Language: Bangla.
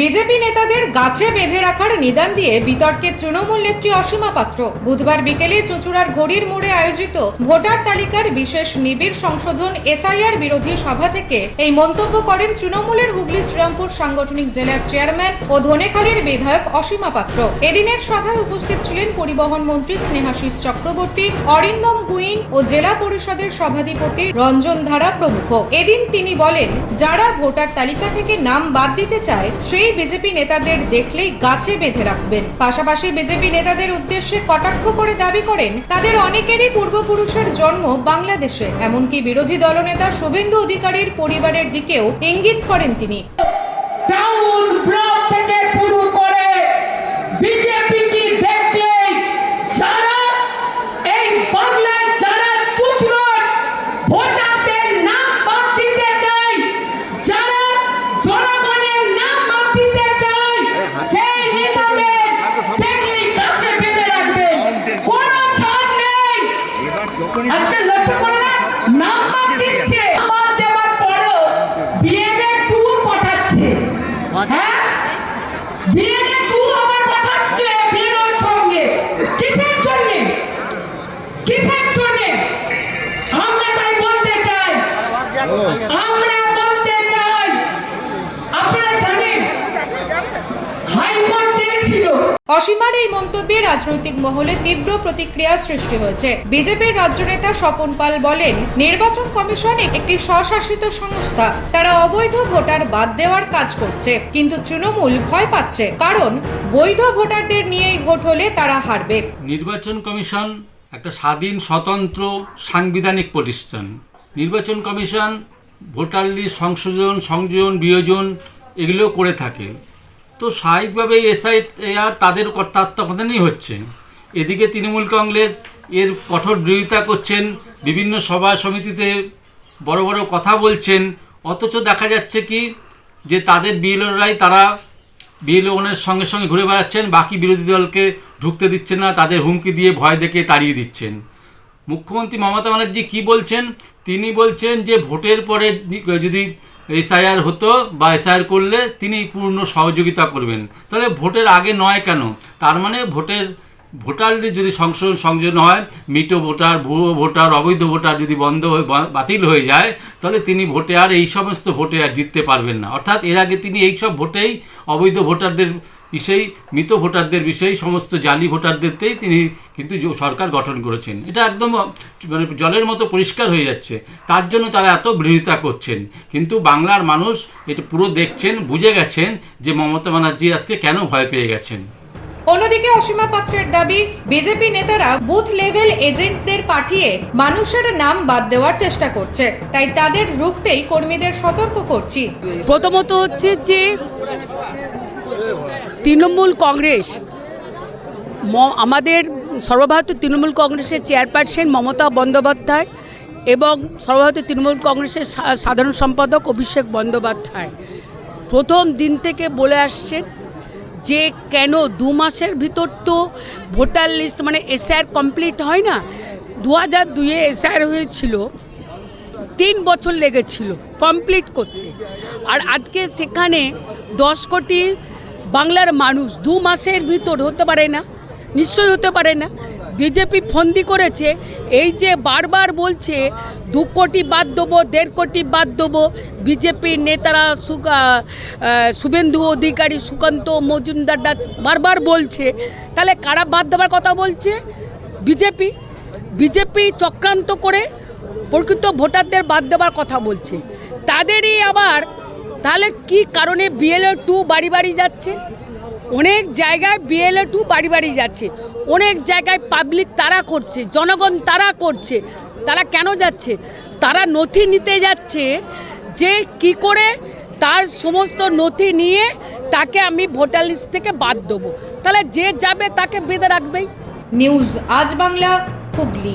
বিজেপি নেতাদের গাছে বেঁধে রাখার নিদান দিয়ে বিতর্কে তৃণমূল নেত্রী অসীমা পাত্র। বুধবার বিকেলে চুঁচুড়ার ঘড়ির মোড়ে আয়োজিত ভোটার তালিকার বিশেষ নিবিড় সংশোধন এসআইআর বিরোধী সভা থেকে এই মন্তব্য করেন তৃণমূলের হুগলি শ্রীরামপুর সাংগঠনিক জেলার চেয়ারম্যান ও ধনেখালীর বিধায়ক অসীমা পাত্র। এদিনের সভায় উপস্থিত ছিলেন পরিবহন মন্ত্রী স্নেহাশিস চক্রবর্তী, অরিন্দম গুইন ও জেলা পরিষদের সভাধিপতি রঞ্জন ধারা প্রমুখ। এদিন তিনি বলেন, যারা ভোটার তালিকা থেকে নাম বাদ দিতে চায়, সেই বিজেপি নেতাদের দেখলেই গাছে বেঁধে রাখবেন। পাশাপাশি বিজেপি নেতাদের উদ্দেশ্যে কটাক্ষ করে দাবি করেন, তাদের অনেকেরই পূর্বপুরুষের জন্ম বাংলাদেশে। এমনকি বিরোধী দলনেতা শুভেন্দু অধিকারীর পরিবারের দিকেও ইঙ্গিত করেন তিনি টাউন ব্লক থেকে শুরু করে বিজেপি কি দেখলেই যারা এই বাংলায় যারা চুচড়োর ভোটারদের নাম বাদ দিতে চায় যারা জনগণের নাম বাদ দিতে চায় সেই নেতাদের দেখলেই কাছে বেঁধে রাখবে কোনো ছাড় নেই আজকে লক্ষ্য করে না নাম বাদ দিচ্ছে নাম দেওয়ার পরেও বিএনএ টু পাঠাচ্ছে হ্যাঁ বিএনএ টু আবার পাঠাচ্ছে বিএনএর সঙ্গে কিসের জন্য কিসের জন্য আমরা তাই বলতে চাই আমরা বলতে চাই আপনারা জানেন হাইকোর্ট চেয়েছিল অসীমার এই মন্তব্যে রাজনৈতিক মহলে তীব্র প্রতিক্রিয়া সৃষ্টি হয়েছে। বিজেপির রাজ্য নেতা স্বপন পাল বলেন, নির্বাচন কমিশন একটি স্বশাসিত সংস্থা। তারা অবৈধ ভোটার বাদ দেওয়ার কাজ করছে। কিন্তু তৃণমূল ভয় পাচ্ছে, কারণ বৈধ ভোটারদের নিয়েই ভোট হলে তারা হারবে। নির্বাচন কমিশন একটা স্বাধীন, স্বতন্ত্র, সাংবিধানিক প্রতিষ্ঠান। নির্বাচন কমিশন ভোটার লিস্ট সংশোধন, সংযোজন, বিয়োজন, এগুলো করে থাকে। তো স্বাভাবিকভাবে এসআই আর তাদের তত্ত্বাবধানেই হচ্ছে। এদিকে তৃণমূল কংগ্রেস এর কঠোর বিরোধিতা করছেন, বিভিন্ন সভা সমিতিতে বড় বড় কথা বলছেন, অথচ দেখা যাচ্ছে কি যে তাদের বিএলওরাই তারা বিএলওনের সঙ্গে সঙ্গে ঘুরে বেড়াচ্ছেন, বাকি বিরোধী দলকে ঢুকতে দিচ্ছেন না, তাদের হুমকি দিয়ে ভয় দেখে তাড়িয়ে দিচ্ছেন। মুখ্যমন্ত্রী মমতা ব্যানার্জি কি বলছেন? তিনি বলছেন যে ভোটের পরে যদি এসআইআর হতো বা এসআইআর করলে তিনি পূর্ণ সহযোগিতা করবেন। তাহলে ভোটের আগে নয় কেন? তার মানে ভোটের ভোটার যদি সংশোধন সংযোজন হয়, মৃত ভোটার, ভুয়ো ভোটার, অবৈধ ভোটার যদি বন্ধ হয়ে বাতিল হয়ে যায়, তাহলে তিনি ভোটে আর এই সমস্ত ভোটে আর জিততে পারবেন না। অর্থাৎ এর আগে তিনি এই সব ভোটেই অবৈধ ভোটারদের বিষয়েই মৃত ভোটারদের বিষয়েই সমস্ত জালি ভোটারদেরতেই তিনি কিন্তু সরকার গঠন করেছেন। এটা একদম মানে জলের মতো পরিষ্কার হয়ে যাচ্ছে। তার জন্য তারা এত বিরোধিতা করছেন। কিন্তু বাংলার মানুষ এটা পুরো দেখছেন বুঝে গেছেন যে মমতা ব্যানার্জি আজকে কেন ভয় পেয়ে গেছেন। অন্যদিকে অসীমা পাত্রের দাবি বিজেপি নেতারা বুথ লেভেল এজেন্টদের পাঠিয়ে মানুষের নাম বাদ দেওয়ার চেষ্টা করছে। তাই তাদের রুখতেই কর্মীদের সতর্ক করছি। প্রথমত হচ্ছে যে তৃণমূল কংগ্রেস আমাদের সর্বভারতীয় তৃণমূল কংগ্রেসের চেয়ারপারসন মমতা বন্দ্যোপাধ্যায় এবং সর্বভারতীয় তৃণমূল কংগ্রেসের সাধারণ সম্পাদক অভিষেক বন্দ্যোপাধ্যায়। প্রথম দিন থেকে বলে আসছেন যে, কেন দু মাসের ভিতর তো ভোটার লিস্ট মানে এসআর কমপ্লিট হয় না? দু হাজার দুইয়ে এসআর হয়েছিল, তিন বছর লেগেছিল কমপ্লিট করতে। আর আজকে সেখানে দশ কোটি বাংলার মানুষ দু মাসের ভিতর হতে পারে না, নিশ্চয়ই হতে পারে না। বিজেপি ফন্দি করেছে, এই যে বারবার বলছে, দু কোটি বাদ দেবো, দেড় কোটি বাদ দেবো বিজেপির নেতারা শুভেন্দু অধিকারী, সুকান্ত মজুমদাররা বারবার বলছে। তাহলে কারা বাদ দেওয়ার কথা বলছে? বিজেপি। বিজেপি চক্রান্ত করে প্রকৃত ভোটারদের বাদ দেওয়ার কথা বলছে। তাদেরই আবার তাহলে কি কারণে বিএলএ টু বাড়ি বাড়ি যাচ্ছে? অনেক জায়গায় বিএলএ টু বাড়ি বাড়ি যাচ্ছে। অনেক জায়গায় পাবলিক তারা করছে, জনগণ তারা করছে। তারা কেন যাচ্ছে? তারা নথি নিতে যাচ্ছে যে কি করে তার সমস্ত নথি নিয়ে তাকে আমি ভোটার লিস্ট থেকে বাদ দেবো। তাহলে যে যাবে তাকে বেঁধে রাখবেই। নিউজ আজ বাংলা, হুগলি।